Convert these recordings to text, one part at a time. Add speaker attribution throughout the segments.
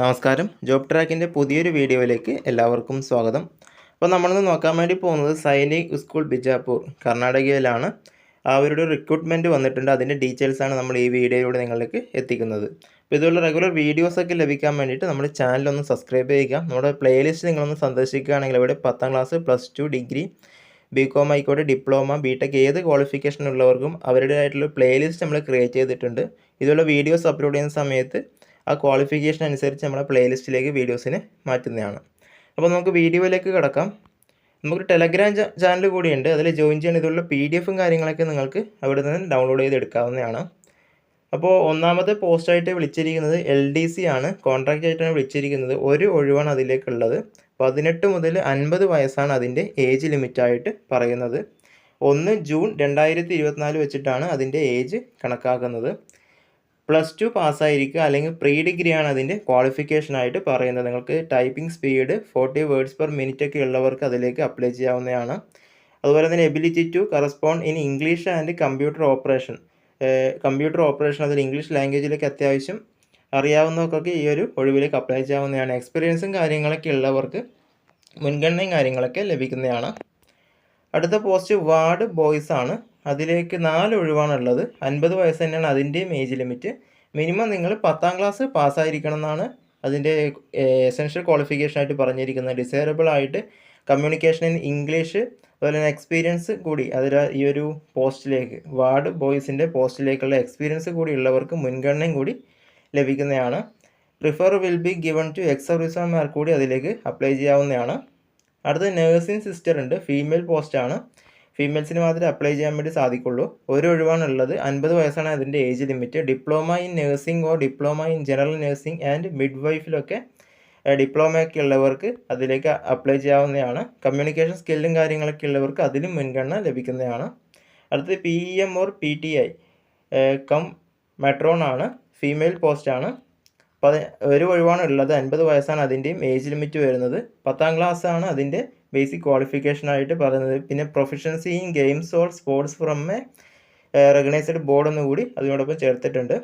Speaker 1: നമസ്കാരം. ജോബ് ട്രാക്കിന്റെ പുതിയൊരു വീഡിയോയിലേക്ക് എല്ലാവർക്കും സ്വാഗതം. അപ്പോൾ നമ്മളിന്ന് നോക്കാൻ വേണ്ടി പോകുന്നത് സൈനിക് സ്കൂൾ ബിജാപ്പൂർ കർണാടകയിലാണ്. അവരുടെ റിക്രൂട്ട്മെന്റ് വന്നിട്ടുണ്ട്. അതിന്റെ ഡീറ്റെയിൽസാണ് നമ്മൾ ഈ വീഡിയോയിലൂടെ നിങ്ങൾക്ക് എത്തിക്കുന്നത്. അപ്പോൾ ഇതുപോലെ റെഗുലർ വീഡിയോസൊക്കെ ലഭിക്കാൻ വേണ്ടിയിട്ട് നമ്മുടെ ചാനലൊന്ന് സബ്സ്ക്രൈബ് ചെയ്യുക. നമ്മുടെ പ്ലേലിസ്റ്റ് നിങ്ങളൊന്ന് സന്ദർശിക്കുകയാണെങ്കിൽ ഇവിടെ പത്താം class plus two degree B com ആയിക്കോട്ടെ ഡിപ്ലോമ ബി ടെക് ഏത് ക്വാളിഫിക്കേഷൻ ഉള്ളവർക്കും അവരുടേതായിട്ടുള്ള പ്ലേലിസ്റ്റ് നമ്മൾ ക്രിയേറ്റ് ചെയ്തിട്ടുണ്ട്. ഇതുപോലെ വീഡിയോസ് അപ്ലോഡ് ചെയ്യുന്ന സമയത്ത് ആ ക്വാളിഫിക്കേഷൻ അനുസരിച്ച് നമ്മളെ പ്ലേലിസ്റ്റിലേക്ക് വീഡിയോസിനെ മാറ്റുന്നതാണ്. അപ്പോൾ നമുക്ക് വീഡിയോയിലേക്ക് കിടക്കാം. നമുക്ക് ടെലഗ്രാം ചാനൽ കൂടിയുണ്ട്. അതിൽ ജോയിൻ ചെയ്യാൻ ഇതുള്ള പി ഡി എഫും കാര്യങ്ങളൊക്കെ നിങ്ങൾക്ക് അവിടെ നിന്ന് ഡൗൺലോഡ് ചെയ്ത് എടുക്കാവുന്നതാണ് അപ്പോൾ ഒന്നാമത്തെ പോസ്റ്റായിട്ട് വിളിച്ചിരിക്കുന്നത് എൽ ഡി സി ആണ്. കോൺട്രാക്റ്റ് ആയിട്ടാണ് വിളിച്ചിരിക്കുന്നത്. ഒരു ഒഴിവാണ് അതിലേക്കുള്ളത്. പതിനെട്ട് മുതൽ അൻപത് വയസ്സാണ് അതിന്റെ ഏജ് ലിമിറ്റായിട്ട് പറയുന്നത്. ഒന്ന് ജൂൺ രണ്ടായിരത്തി ഇരുപത്തിനാല് വെച്ചിട്ടാണ് അതിന്റെ ഏജ് കണക്കാക്കുന്നത്. പ്ലസ് ടു പാസ്സായിരിക്കുക അല്ലെങ്കിൽ പ്രീ ഡിഗ്രി ആണ് അതിന്റെ ക്വാളിഫിക്കേഷനായിട്ട് പറയുന്നത്. നിങ്ങൾക്ക് typing speed forty words per minute ഒക്കെ ഉള്ളവർക്ക് അതിലേക്ക് അപ്ലൈ ചെയ്യാവുന്നതാണ്. അതുപോലെ തന്നെ ability to correspond in English and computer operation computer operation അതിൽ ഇംഗ്ലീഷ് ലാംഗ്വേജിലേക്ക് അത്യാവശ്യം അറിയാവുന്നവർക്കൊക്കെ ഈ ഒരു ഒഴിവിലേക്ക് അപ്ലൈ ചെയ്യാവുന്നതാണ്. എക്സ്പീരിയൻസും കാര്യങ്ങളൊക്കെ ഉള്ളവർക്ക് മുൻഗണനയും കാര്യങ്ങളൊക്കെ ലഭിക്കുന്നതാണ്. അടുത്ത പോസ്റ്റ് വാർഡ് ബോയ്സ് ആണ്. അതിലേക്ക് നാല് ഒഴിവാണുള്ളത്. അൻപത് വയസ്സ് തന്നെയാണ് അതിന്റെയും ഏജ് ലിമിറ്റ് മിനിമം നിങ്ങൾ പത്താം ക്ലാസ് പാസ്സായിരിക്കണം എന്നാണ് അതിന്റെ എസെൻഷ്യൽ ക്വാളിഫിക്കേഷൻ ആയിട്ട് പറഞ്ഞിരിക്കുന്നത്. ഡിസൈറബിൾ ആയിട്ട് കമ്മ്യൂണിക്കേഷൻ ഇൻ ഇംഗ്ലീഷ് അതുപോലെ തന്നെ എക്സ്പീരിയൻസ് കൂടി അതിൽ ഈ ഒരു പോസ്റ്റിലേക്ക് വാർഡ് ബോയ്സിന്റെ പോസ്റ്റിലേക്കുള്ള എക്സ്പീരിയൻസ് കൂടി ഉള്ളവർക്ക് മുൻഗണനയും കൂടി ലഭിക്കുന്നതാണ്. Prefer will be given to ex സർവീസ്മാർ കൂടി അതിലേക്ക് അപ്ലൈ ചെയ്യാവുന്നതാണ്. അടുത്ത നേഴ്സിംഗ് സിസ്റ്റർ ഉണ്ട്. ഫീമെയിൽ പോസ്റ്റാണ് ഫീമെയിൽസിന് മാത്രമേ അപ്ലൈ ചെയ്യാൻ വേണ്ടി സാധിക്കുള്ളൂ. ഒരു ഒഴിവാണുള്ളത്. അൻപത് വയസ്സാണ് അതിന്റെ age limit diploma in nursing or diploma in general nursing and mid വൈഫിലൊക്കെ ഡിപ്ലോമയൊക്കെ ഉള്ളവർക്ക് അതിലേക്ക് അപ്ലൈ ചെയ്യാവുന്നതാണ്. കമ്മ്യൂണിക്കേഷൻ സ്കില്ലും കാര്യങ്ങളൊക്കെ ഉള്ളവർക്ക് അതിലും മുൻഗണന ലഭിക്കുന്നതാണ്. അടുത്തത് P E M or P T I cum matron ആണ്. ഫീമെയിൽ പോസ്റ്റാണ് പതി ഒരു ഒഴിവാണ് ഉള്ളത് അൻപത് വയസ്സാണ് അതിന്റെയും ഏജ് ലിമിറ്റ് വരുന്നത്. പത്താം ക്ലാസ് ആണ് അതിന്റെ ബേസിക് ക്വാളിഫിക്കേഷൻ ആയിട്ട് പറയുന്നത്. പിന്നെ proficiency in games or sports from a recognised board എന്ന് കൂടി അതിനോടൊപ്പം ചേർത്തിട്ടുണ്ട്.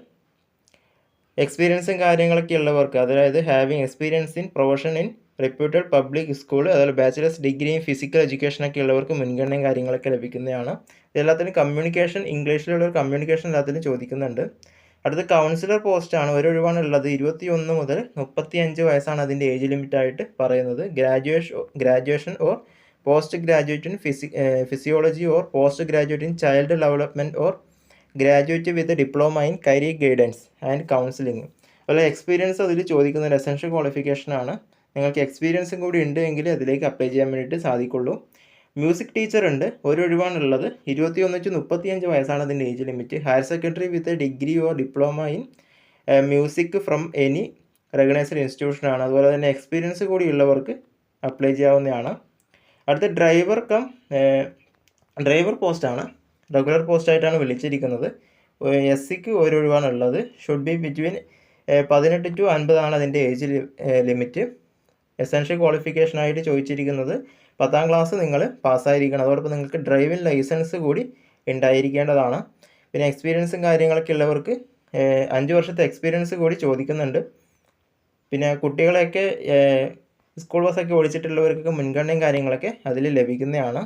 Speaker 1: എക്സ്പീരിയൻസും കാര്യങ്ങളൊക്കെ ഉള്ളവർക്ക് അതായത് having experience in profession in reputed public school അതുപോലെ ബാച്ചിലേഴ്സ് ഡിഗ്രിയും ഫിസിക്കൽ എഡ്യൂക്കേഷനൊക്കെ ഉള്ളവർക്ക് മുൻഗണനയും കാര്യങ്ങളൊക്കെ ലഭിക്കുന്നതാണ്. ഇതെല്ലാത്തിനും കമ്മ്യൂണിക്കേഷൻ ഇംഗ്ലീഷിലുള്ള ഒരു കമ്മ്യൂണിക്കേഷൻ എല്ലാത്തിനും ചോദിക്കുന്നുണ്ട്. അടുത്ത കൗൺസിലർ പോസ്റ്റാണ് ഒരു ഒഴിവാണ് ഉള്ളത് ഇരുപത്തി ഒന്ന് മുതൽ മുപ്പത്തി അഞ്ച് വയസ്സാണ് അതിന്റെ ഏജ് ലിമിറ്റായിട്ട് പറയുന്നത്. Graduation graduation or post graduate in physi physiology or post graduate in child development or graduate with diploma in career guidance and counselling അതുപോലെ എക്സ്പീരിയൻസ് അതിൽ ചോദിക്കുന്ന ഒരു എസെൻഷ്യൽ ക്വാളിഫിക്കേഷനാണ് നിങ്ങൾക്ക് എക്സ്പീരിയൻസും കൂടി ഉണ്ട് എങ്കിൽ അതിലേക്ക് അപ്ലൈ ചെയ്യാൻ വേണ്ടിയിട്ട് സാധിക്കുള്ളൂ. മ്യൂസിക് ടീച്ചർ ഉണ്ട് ഒഴിവാണുള്ളത് ഇരുപത്തി ഒന്ന് ടു മുപ്പത്തിയഞ്ച് വയസ്സാണ് അതിന്റെ age limit. Higher secondary with degree or diploma in music from any recognised ഇൻസ്റ്റിറ്റ്യൂഷനാണ് അതുപോലെ തന്നെ എക്സ്പീരിയൻസ് കൂടിയുള്ളവർക്ക് അപ്ലൈ ചെയ്യാവുന്നതാണ്. അടുത്ത ഡ്രൈവർ കം ഡ്രൈവർ പോസ്റ്റാണ് റെഗുലർ പോസ്റ്റായിട്ടാണ് വിളിച്ചിരിക്കുന്നത്. എസ് സിക്ക് ഒരു ഒഴിവാണുള്ളത് ഷുഡ് ബി ബിറ്റ്വീൻ പതിനെട്ട് ടു അൻപതാണ് അതിന്റെ ഏജ് ലിമിറ്റ്. എസെൻഷ്യൽ ക്വാളിഫിക്കേഷനായിട്ട് ചോദിച്ചിരിക്കുന്നത്. പത്താം ക്ലാസ് നിങ്ങൾ പാസ്സായിരിക്കണം. അതോടൊപ്പം നിങ്ങൾക്ക് ഡ്രൈവിംഗ് ലൈസൻസ് കൂടി ഉണ്ടായിരിക്കേണ്ടതാണ്. പിന്നെ എക്സ്പീരിയൻസും കാര്യങ്ങളൊക്കെ ഉള്ളവർക്ക് അഞ്ച് വർഷത്തെ എക്സ്പീരിയൻസ് കൂടി ചോദിക്കുന്നുണ്ട്. പിന്നെ കുട്ടികളെയൊക്കെ സ്കൂൾ ബസ്സൊക്കെ ഓടിച്ചിട്ടുള്ളവർക്കൊക്കെ മുൻഗണനയും കാര്യങ്ങളൊക്കെ അതിൽ ലഭിക്കുന്നതാണ്.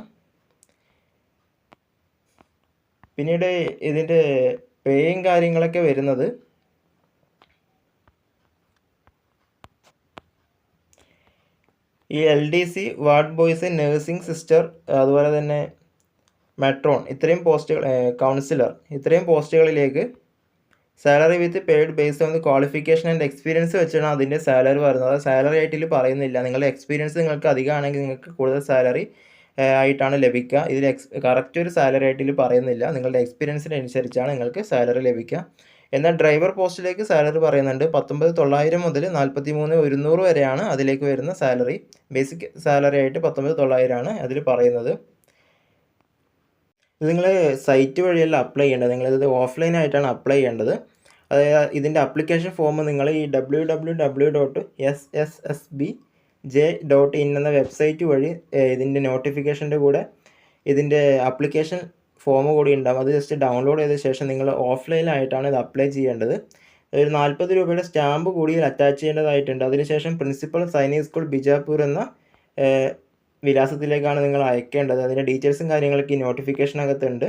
Speaker 1: പിന്നീട് ഇതിന്റെ പേയും കാര്യങ്ങളൊക്കെ വരുന്നത് ഈ L D C ward boys nursing sister അതുപോലെ തന്നെ മെട്രോൺ ഇത്രയും പോസ്റ്റുകൾ കൗൺസിലർ ഇത്രയും പോസ്റ്റുകളിലേക്ക് salary with paid based on qualification and experience വെച്ചാണ് അതിന്റെ സാലറി വരുന്നത്. അത് സാലറി ആയിട്ട് ഇതിൽ പറയുന്നില്ല. നിങ്ങളുടെ എക്സ്പീരിയൻസ് നിങ്ങൾക്ക് അധികമാണെങ്കിൽ നിങ്ങൾക്ക് കൂടുതൽ സാലറി ആയിട്ടാണ് ലഭിക്കുക. ഇതിൽ എക്സ് കറക്റ്റ് ഒരു സാലറി ആയിട്ട് ഇതിൽ പറയുന്നില്ല. നിങ്ങളുടെ എക്സ്പീരിയൻസിനനുസരിച്ചാണ് നിങ്ങൾക്ക് സാലറി ലഭിക്കുക. എന്നാൽ ഡ്രൈവർ പോസ്റ്റിലേക്ക് സാലറി പറയുന്നുണ്ട്. പത്തൊമ്പത് തൊള്ളായിരം മുതൽ നാൽപ്പത്തി മൂന്ന് ഒരുന്നൂറ് വരെയാണ് അതിലേക്ക് വരുന്ന സാലറി. ബേസിക് സാലറി ആയിട്ട് പത്തൊമ്പത് തൊള്ളായിരമാണ് അതിൽ പറയുന്നത്. ഇത് നിങ്ങൾ സൈറ്റ് വഴിയല്ല അപ്ലൈ ചെയ്യേണ്ടത്. നിങ്ങളിത് ഓഫ്ലൈൻ ആയിട്ടാണ് അപ്ലൈ ചെയ്യേണ്ടത്. അതായത് ഇതിന്റെ അപ്ലിക്കേഷൻ ഫോം നിങ്ങൾ ഈ W W W dot S S S B J dot in എന്ന വെബ്സൈറ്റ് വഴി ഇതിന്റെ നോട്ടിഫിക്കേഷന്റെ കൂടെ ഇതിന്റെ അപ്ലിക്കേഷൻ ഫോം കൂടി ഉണ്ടാകും അത് ജസ്റ്റ് ഡൗൺലോഡ് ചെയ്ത ശേഷം നിങ്ങൾ ഓഫ്ലൈനായിട്ടാണ് ഇത് അപ്ലൈ ചെയ്യേണ്ടത്. ഒരു നാൽപ്പത് രൂപയുടെ സ്റ്റാമ്പ് കൂടി അറ്റാച്ച് ചെയ്യേണ്ടതായിട്ടുണ്ട്. അതിനുശേഷം പ്രിൻസിപ്പൽ സൈനിക് സ്കൂൾ ബിജാപൂർ എന്ന വിലാസത്തിലേക്കാണ് നിങ്ങൾ അയക്കേണ്ടത്. അതിന്റെ ഡീറ്റെയിൽസും കാര്യങ്ങളൊക്കെ ഈ നോട്ടിഫിക്കേഷനകത്തുണ്ട്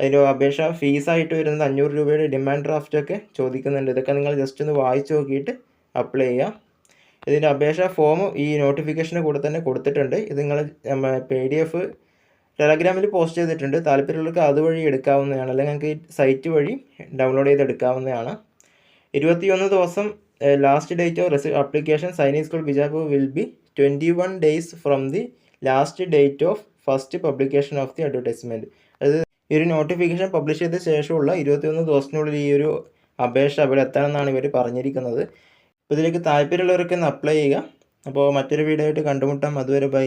Speaker 1: അതിന്റെ അപേക്ഷ ഫീസായിട്ട് വരുന്നത് അഞ്ഞൂറ് രൂപയുടെ ഡിമാൻഡ് ഡ്രാഫ്റ്റൊക്കെ ചോദിക്കുന്നുണ്ട്. ഇതൊക്കെ നിങ്ങൾ ജസ്റ്റ് ഒന്ന് വായിച്ച് നോക്കിയിട്ട് അപ്ലൈ ചെയ്യുക ഇതിന്റെ അപേക്ഷ ഫോം ഈ നോട്ടിഫിക്കേഷന്റെ കൂടെ തന്നെ കൊടുത്തിട്ടുണ്ട്. ഇത് നിങ്ങൾ പി ഡി എഫ് ടെലഗ്രാമിൽ പോസ്റ്റ് ചെയ്തിട്ടുണ്ട്. താല്പര്യമുള്ളവർക്ക് അതുവഴി എടുക്കാവുന്നതാണ്. അല്ലെങ്കിൽ നിങ്ങൾക്ക് സൈറ്റ് വഴി ഡൗൺലോഡ് ചെയ്ത് എടുക്കാവുന്നതാണ്. ഇരുപത്തിയൊന്ന് ദിവസം last date of resi application signing school Bijapur will be twenty one days from the last date of first publication of the advertisement അതായത് ഈ ഒരു നോട്ടിഫിക്കേഷൻ പബ്ലിഷ് ചെയ്ത ശേഷമുള്ള ഇരുപത്തിയൊന്ന് ദിവസത്തിനുള്ളിൽ ഈ ഒരു അപേക്ഷ അവിടെ എത്തണമെന്നാണ് ഇവർ പറഞ്ഞിരിക്കുന്നത്. അപ്പോൾ ഇതിലേക്ക് താല്പര്യമുള്ളവർക്ക് ഒന്ന് അപ്ലൈ ചെയ്യുക. അപ്പോൾ മറ്റൊരു വീഡിയോ ആയിട്ട് കണ്ടുമുട്ടാം. അതുവരെ ബൈ